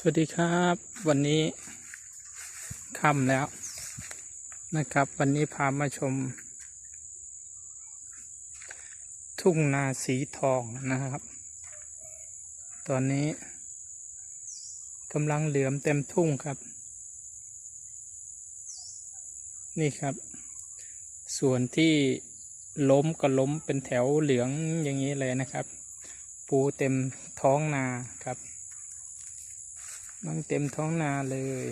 สวัสดีครับ วันนี้ค่ำแล้วนะครับ วันนี้พามาชม ทุ่งนาสีทองนะครับ ตอนนี้กำลังเหลือมเต็มทุ่งครับ นี่ครับ ส่วนที่ล้มก็ล้มเป็นแถวเหลืองอย่างนี้เลยนะครับ ปูเต็มท้องนาครับ นั่งเต็มท้องนาเลย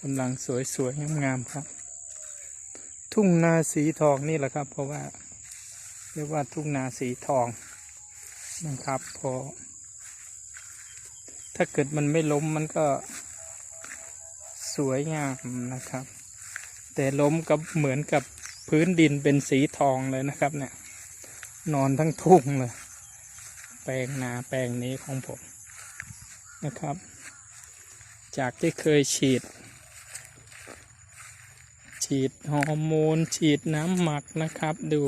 กำลังสวยๆงามๆครับ ทุ่งนาสีทองนี่แหละครับ เพราะว่า เรียกว่าทุ่งนาสีทองนะครับพอถ้าเกิดมันไม่ล้มมันก็สวยงามนะครับ แต่ล้มก็เหมือนกับพื้นดินเป็นสีทองเลยนะครับ เนี่ย นอนทั้งทุ่งเลย แปลงนาแปลงนี้ของผมนะครับ จากที่เคยฉีด ฉีดฮอร์โมน ฉีดน้ำหมักนะครับดู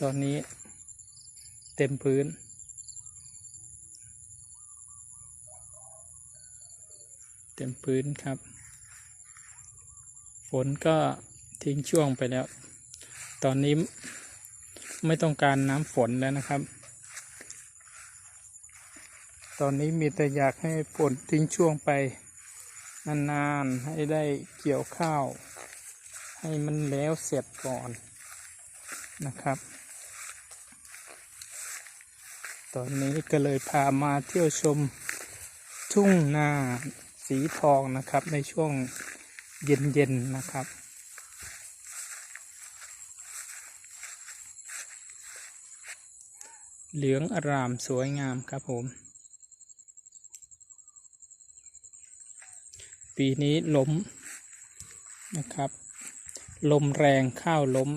ตอนนี้เต็มพื้น เต็มพื้นครับ ฝนก็ทิ้งช่วงไปแล้ว ตอนนี้ ไม่ต้องการน้ำฝนแล้วนะครับ ตอนนี้มีแต่อยากให้ฝนทิ้งช่วงไปนานๆ ให้ได้เกี่ยวข้าว ให้มันแล้วเสร็จก่อนนะครับ ตอนนี้ก็เลยพามาเที่ยวชมทุ่งนาสีทองนะครับในช่วงเย็นๆนะครับ เหลืองอารามสวยงามครับผม ปีนี้ล้มนะครับ ลมแรงข้าวล้ม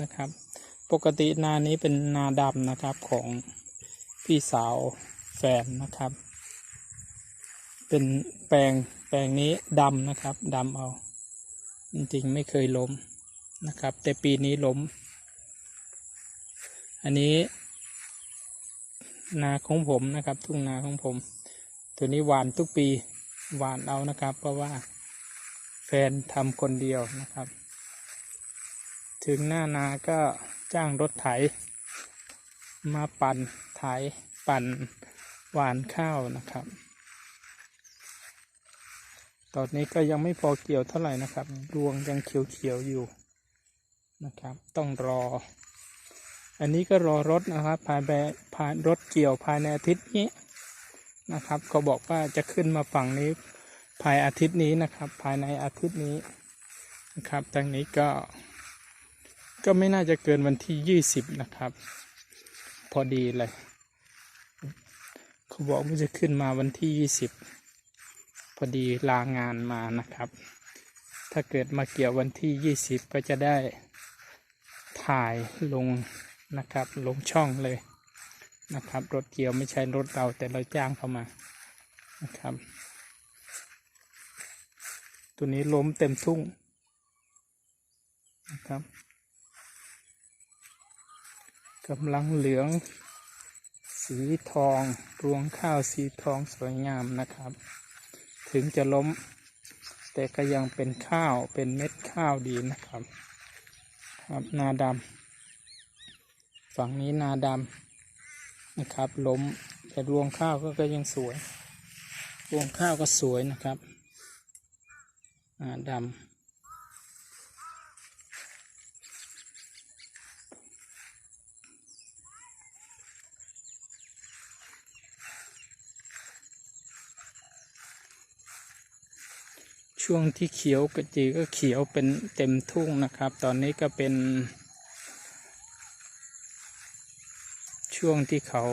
นะครับ ปกตินานี้เป็นนาดำนะครับของพี่สาวแฟนนะครับ เป็นแปลงแปลงนี้ดำนะครับดำเอา จริงๆไม่เคยล้มนะครับ แต่ปีนี้ล้ม อันนี้ นาของผมนะครับ ทุ่งนาของผม ตัวนี้หวานทุกปีหวานเอานะครับ เพราะว่าแฟนทำคนเดียวนะครับ ถึงหน้านาก็จ้างรถไถ มาปั่นไถปั่นหวานข้าวนะครับ ตอนนี้ก็ยังไม่พอเกี่ยวเท่าไหร่นะครับ รวงยังเขียวๆอยู่นะครับ ต้องรอ อันนี้ก็รอรถนะครับภายในภายรถเกี่ยวภายในอาทิตย์นี้นะครับเขาบอกว่าจะขึ้นมาฝั่งนี้ภายอาทิตย์นี้นะครับ ภายในอาทิตย์นี้นะครับทางนี้ก็ ก็ไม่น่าจะเกินวันที่ยี่สิบนะครับ พอดีเลยเขาบอกว่าจะขึ้นมาวันที่ยี่สิบพอดีลางานมานะครับ ถ้าเกิดมาเกี่ยววันที่ยี่สิบก็จะได้ถ่ายลง นะครับ ลงช่องเลยนะครับ รถเกี่ยวไม่ใช่รถเราแต่เราจ้างเข้ามานะครับ ตัวนี้ล้มเต็มทุ่งนะครับกำลังเหลือง สีทอง รวงข้าวสีทองสวยงามนะครับ ถึงจะล้ม แต่ก็ยังเป็นข้าวเป็นเม็ดข้าวดีนะครับ ครับนาดำ ฝั่งนี้นาดำนะครับ ล้มแต่รวงข้าวก็ก็ยังสวย รวงข้าวก็สวยนะครับนาดำช่วงที่เขียวกระจีก็เขียวเป็นเต็มทุ่งนะครับ ตอนนี้ก็เป็น ช่วงที่เขา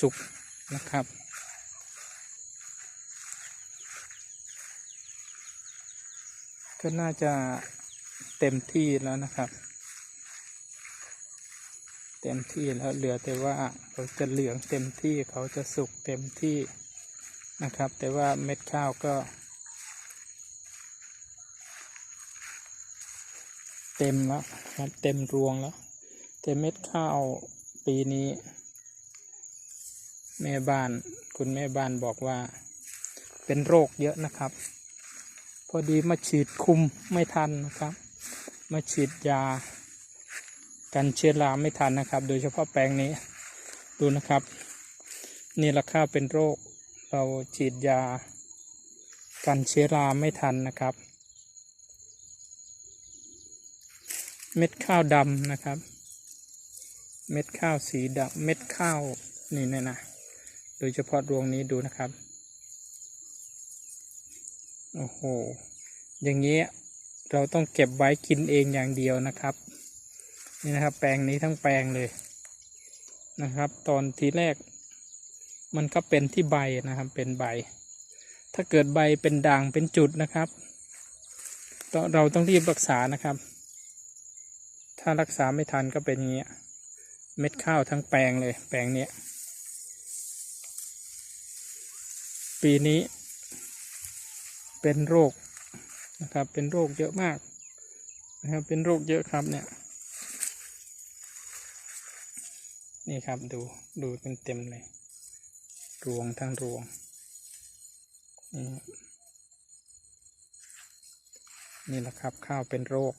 สุกนะครับ ก็น่าจะเต็มที่แล้วนะครับ เต็มที่แล้วเหลือแต่ว่าเขาจะเหลืองเต็มที่เขาจะสุกเต็มที่นะครับ แต่ว่าเม็ดข้าวก็ เต็มแล้วครับเต็มรวงแล้วแต่เม็ดข้าว ปีนี้ แม่บ้านคุณแม่บ้านบอกว่า เป็นโรคเยอะนะครับ พอดีมาฉีดคุมไม่ทันนะครับ มาฉีดยา กันเชื้อราไม่ทันนะครับ โดยเฉพาะแปลงนี้ดูนะครับ นี่ราคาเป็นโรค เราฉีดยา กันเชื้อราไม่ทันนะครับ เม็ดข้าวดำนะครับ เม็ดข้าวสีดำเม็ดข้าวนี่เนี่ยนะโดยเฉพาะรวงนี้ดูนะครับ โอ้โห อย่างนี้เราต้องเก็บไว้กินเองอย่างเดียวนะครับ นี่นะครับ แปลงนี้ทั้งแปลงเลยนะครับ ตอนทีแรก มันก็เป็นที่ใบนะครับ เป็นใบ ถ้าเกิดใบเป็นด่างเป็นจุดนะครับเราต้องรีบรักษานะครับ ถ้ารักษาไม่ทันก็เป็นอย่างเงี้ย เม็ดข้าวทั้งแปลงเลย แปลงเนี้ย ปีนี้ เป็นโรคนะครับ เป็นโรคเยอะมากนะครับ เป็นโรคเยอะครับเนี่ย นี่ครับดู ดูเต็มเต็มเลย รวงทั้งรวง นี่ครับนี่แหละครับข้าวเป็นโรค